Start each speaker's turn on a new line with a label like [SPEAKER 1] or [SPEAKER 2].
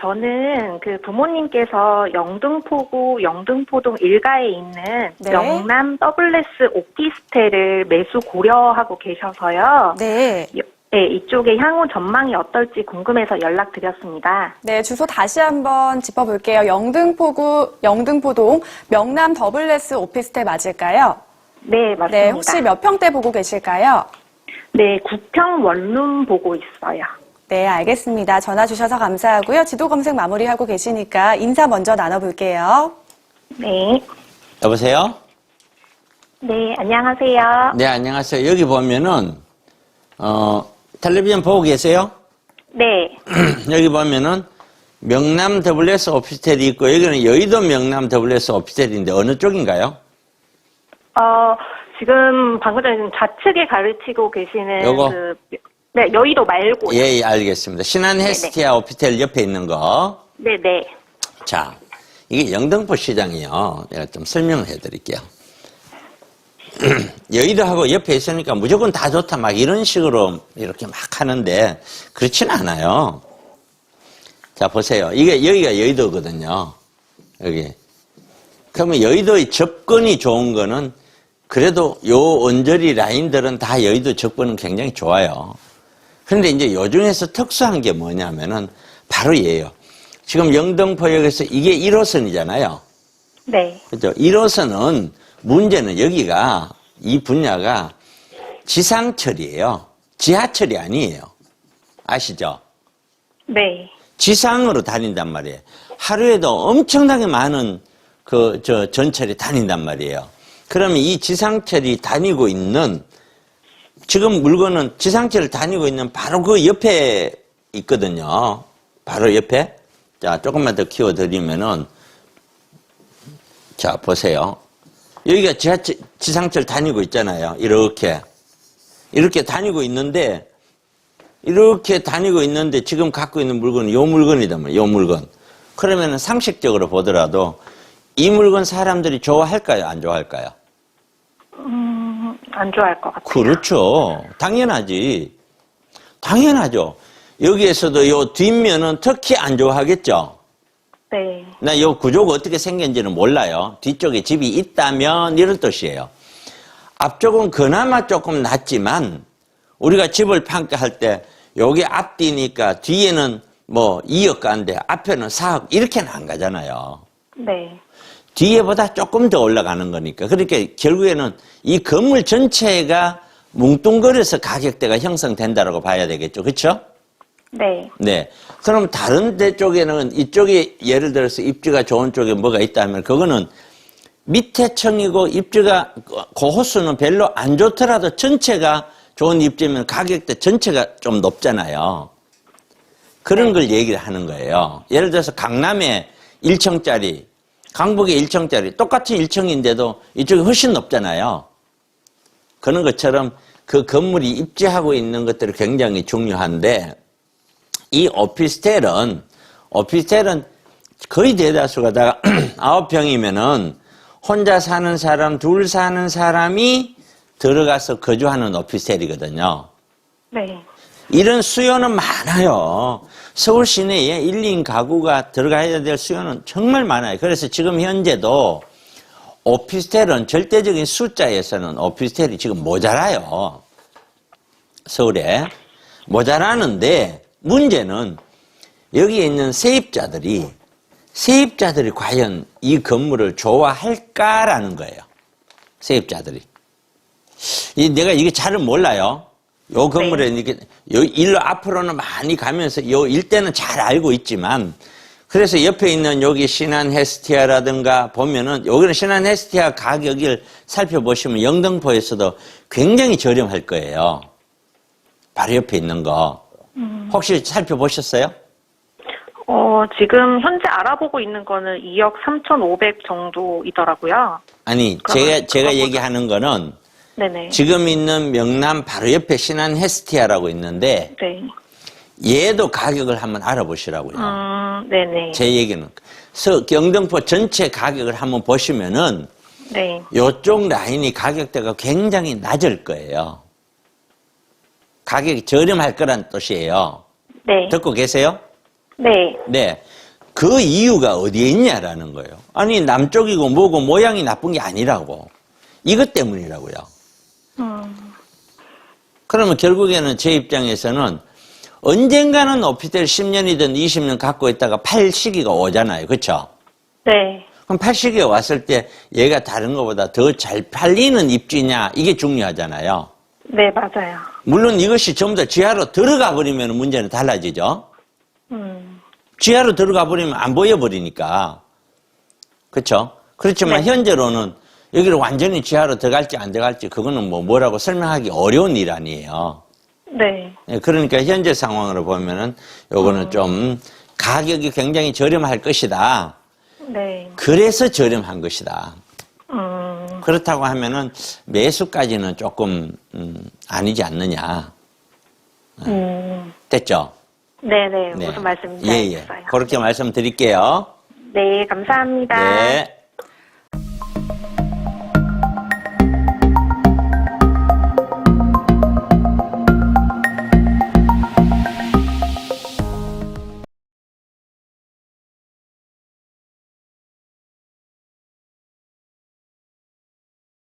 [SPEAKER 1] 저는 그 부모님께서 영등포구 영등포동 일가에 있는
[SPEAKER 2] 네.
[SPEAKER 1] 영남 더블레스 오피스텔을 매수 고려하고 계셔서요.
[SPEAKER 2] 네.
[SPEAKER 1] 여- 네, 이쪽에 향후 전망이 어떨지 궁금해서 연락드렸습니다.
[SPEAKER 2] 네, 주소 다시 한번 짚어볼게요. 영등포구, 영등포동 명남 더블레스 오피스텔 맞을까요?
[SPEAKER 1] 네, 맞습니다.
[SPEAKER 2] 네, 혹시 몇 평대 보고 계실까요?
[SPEAKER 1] 네, 구평 원룸 보고 있어요.
[SPEAKER 2] 네, 알겠습니다. 전화 주셔서 감사하고요. 지도 검색 마무리하고 계시니까 인사 먼저 나눠볼게요.
[SPEAKER 1] 네.
[SPEAKER 3] 여보세요?
[SPEAKER 1] 네, 안녕하세요.
[SPEAKER 3] 네, 안녕하세요. 여기 보면은, 어, 텔레비전 보고 계세요?
[SPEAKER 1] 네.
[SPEAKER 3] 여기 보면은, 명남 WS 오피스텔이 있고, 여기는 여의도 명남 WS 오피스텔인데, 어느 쪽인가요?
[SPEAKER 1] 어, 지금 방금 전에 좀 좌측에 가르치고 계시는
[SPEAKER 3] 요거?
[SPEAKER 1] 그, 네, 여의도 말고.
[SPEAKER 3] 예, 예, 알겠습니다. 신한 헬스티아 오피스텔 옆에 있는 거.
[SPEAKER 1] 네 네.
[SPEAKER 3] 자, 이게 영등포 시장이요. 내가 좀 설명을 해드릴게요. 여의도하고 옆에 있으니까 무조건 다 좋다 막 이런 식으로 이렇게 막 하는데 그렇진 않아요. 자 보세요. 이게 여기가 여의도거든요. 여기. 그러면 여의도의 접근이 좋은 거는 그래도 요 언저리 라인들은 다 여의도 접근은 굉장히 좋아요. 그런데 이제 요 중에서 특수한 게 뭐냐면은 바로 얘예요. 지금 영등포역에서 이게 1호선이잖아요.
[SPEAKER 1] 네.
[SPEAKER 3] 그죠? 1호선은 문제는 여기가 이 분야가 지상철이에요. 지하철이 아니에요. 아시죠?
[SPEAKER 1] 네.
[SPEAKER 3] 지상으로 다닌단 말이에요. 하루에도 엄청나게 많은 그 저 전철이 다닌단 말이에요. 그러면 이 지상철이 다니고 있는 지금 물건은 지상철을 다니고 있는 바로 그 옆에 있거든요. 바로 옆에. 자, 조금만 더 키워드리면은 자, 보세요. 여기가 지하철, 지상철 다니고 있잖아요. 이렇게. 이렇게 다니고 있는데, 이렇게 다니고 있는데 지금 갖고 있는 물건은 요 물건이단 말이에요. 요 물건. 그러면 상식적으로 보더라도 이 물건 사람들이 좋아할까요? 안 좋아할까요?
[SPEAKER 1] 음, 안 좋아할 것 같아요.
[SPEAKER 3] 그렇죠. 당연하지. 당연하죠. 여기에서도 요 뒷면은 특히 안 좋아하겠죠.
[SPEAKER 1] 네.
[SPEAKER 3] 나 요 구조가 어떻게 생겼는지는 몰라요. 뒤쪽에 집이 있다면 이런 뜻이에요. 앞쪽은 그나마 조금 낫지만 우리가 집을 평가할 때 여기 앞뒤니까 뒤에는 뭐 2억 가는데 앞에는 4억 이렇게는 안 가잖아요.
[SPEAKER 1] 네.
[SPEAKER 3] 뒤에보다 조금 더 올라가는 거니까. 그러니까 결국에는 이 건물 전체가 뭉뚱그려서 가격대가 형성된다라고 봐야 되겠죠. 그렇죠?
[SPEAKER 1] 네.
[SPEAKER 3] 네. 그럼 다른 데 쪽에는 이쪽에 예를 들어서 입지가 좋은 쪽에 뭐가 있다면 그거는 밑에 층이고 입지가 고호수는 별로 안 좋더라도 전체가 좋은 입지면 가격대 전체가 좀 높잖아요. 그런 걸 얘기를 하는 거예요. 예를 들어서 강남에 1층짜리, 강북에 1층짜리 똑같은 1층인데도 이쪽이 훨씬 높잖아요. 그런 것처럼 그 건물이 입지하고 있는 것들이 굉장히 중요한데 이 오피스텔은 오피스텔은 거의 대다수가 다 아홉 평이면은 혼자 사는 사람, 둘 사는 사람이 들어가서 거주하는 오피스텔이거든요.
[SPEAKER 1] 네.
[SPEAKER 3] 이런 수요는 많아요. 서울 시내에 1, 2인 가구가 들어가야 될 수요는 정말 많아요. 그래서 지금 현재도 오피스텔은 절대적인 숫자에서는 오피스텔이 지금 모자라요. 서울에. 모자라는데 문제는 여기에 있는 세입자들이 세입자들이 과연 이 건물을 좋아할까라는 거예요. 세입자들이. 이 내가 이게 잘은 몰라요. 요 건물에 이렇게 요 일로 앞으로는 많이 가면서 요 일대는 잘 알고 있지만 그래서 옆에 있는 여기 신한 헤스티아라든가 보면은 여기는 신한 헤스티아 가격을 살펴보시면 영등포에서도 굉장히 저렴할 거예요. 바로 옆에 있는 거. 혹시 살펴보셨어요?
[SPEAKER 1] 어, 지금 현재 알아보고 있는 거는 2억 3,500 정도이더라고요.
[SPEAKER 3] 아니,
[SPEAKER 1] 그러면
[SPEAKER 3] 제가, 제가
[SPEAKER 1] 그거보다-
[SPEAKER 3] 얘기하는 거는
[SPEAKER 1] 네네.
[SPEAKER 3] 지금 있는 명남 바로 옆에 신한 헤스티아라고 있는데
[SPEAKER 1] 네.
[SPEAKER 3] 얘도 가격을 한번 알아보시라고요.
[SPEAKER 1] 음, 네네.
[SPEAKER 3] 제 얘기는. 서 영등포 전체 가격을 한번 보시면은
[SPEAKER 1] 네.
[SPEAKER 3] 요쪽 라인이 가격대가 굉장히 낮을 거예요. 가격이 저렴할 거란 뜻이에요.
[SPEAKER 1] 네.
[SPEAKER 3] 듣고 계세요?
[SPEAKER 1] 네.
[SPEAKER 3] 네. 그 이유가 어디에 있냐라는 거예요. 아니, 남쪽이고 뭐고 모양이 나쁜 게 아니라고. 이것 때문이라고요.
[SPEAKER 1] 음,
[SPEAKER 3] 그러면 결국에는 제 입장에서는 언젠가는 오피스텔 10년이든 20년 갖고 있다가 팔 시기가 오잖아요. 그렇죠?
[SPEAKER 1] 네.
[SPEAKER 3] 그럼 팔 시기가 왔을 때 얘가 다른 것보다 더 잘 팔리는 입지냐 이게 중요하잖아요.
[SPEAKER 1] 네, 맞아요.
[SPEAKER 3] 물론 이것이 전부 다 지하로 들어가 버리면 문제는 달라지죠.
[SPEAKER 1] 음,
[SPEAKER 3] 지하로 들어가 버리면 안 보여 버리니까. 그렇죠? 그렇지만
[SPEAKER 1] 네.
[SPEAKER 3] 현재로는 여기를 완전히 지하로 들어갈지 안 들어갈지 그거는 뭐 뭐라고 설명하기 어려운 일 아니에요.
[SPEAKER 1] 네.
[SPEAKER 3] 예, 그러니까 현재 상황으로 보면은 요거는 좀 가격이 굉장히 저렴할 것이다.
[SPEAKER 1] 네.
[SPEAKER 3] 그래서 저렴한 것이다.
[SPEAKER 1] 음,
[SPEAKER 3] 그렇다고 하면은 매수까지는 조금 음, 아니지 않느냐.
[SPEAKER 1] 음,
[SPEAKER 3] 됐죠?
[SPEAKER 1] 네네.
[SPEAKER 3] 네.
[SPEAKER 1] 무슨 말씀인지
[SPEAKER 3] 예, 예.
[SPEAKER 1] 알겠어요.
[SPEAKER 3] 그렇게 말씀드릴게요.
[SPEAKER 1] 네, 감사합니다.
[SPEAKER 3] 네.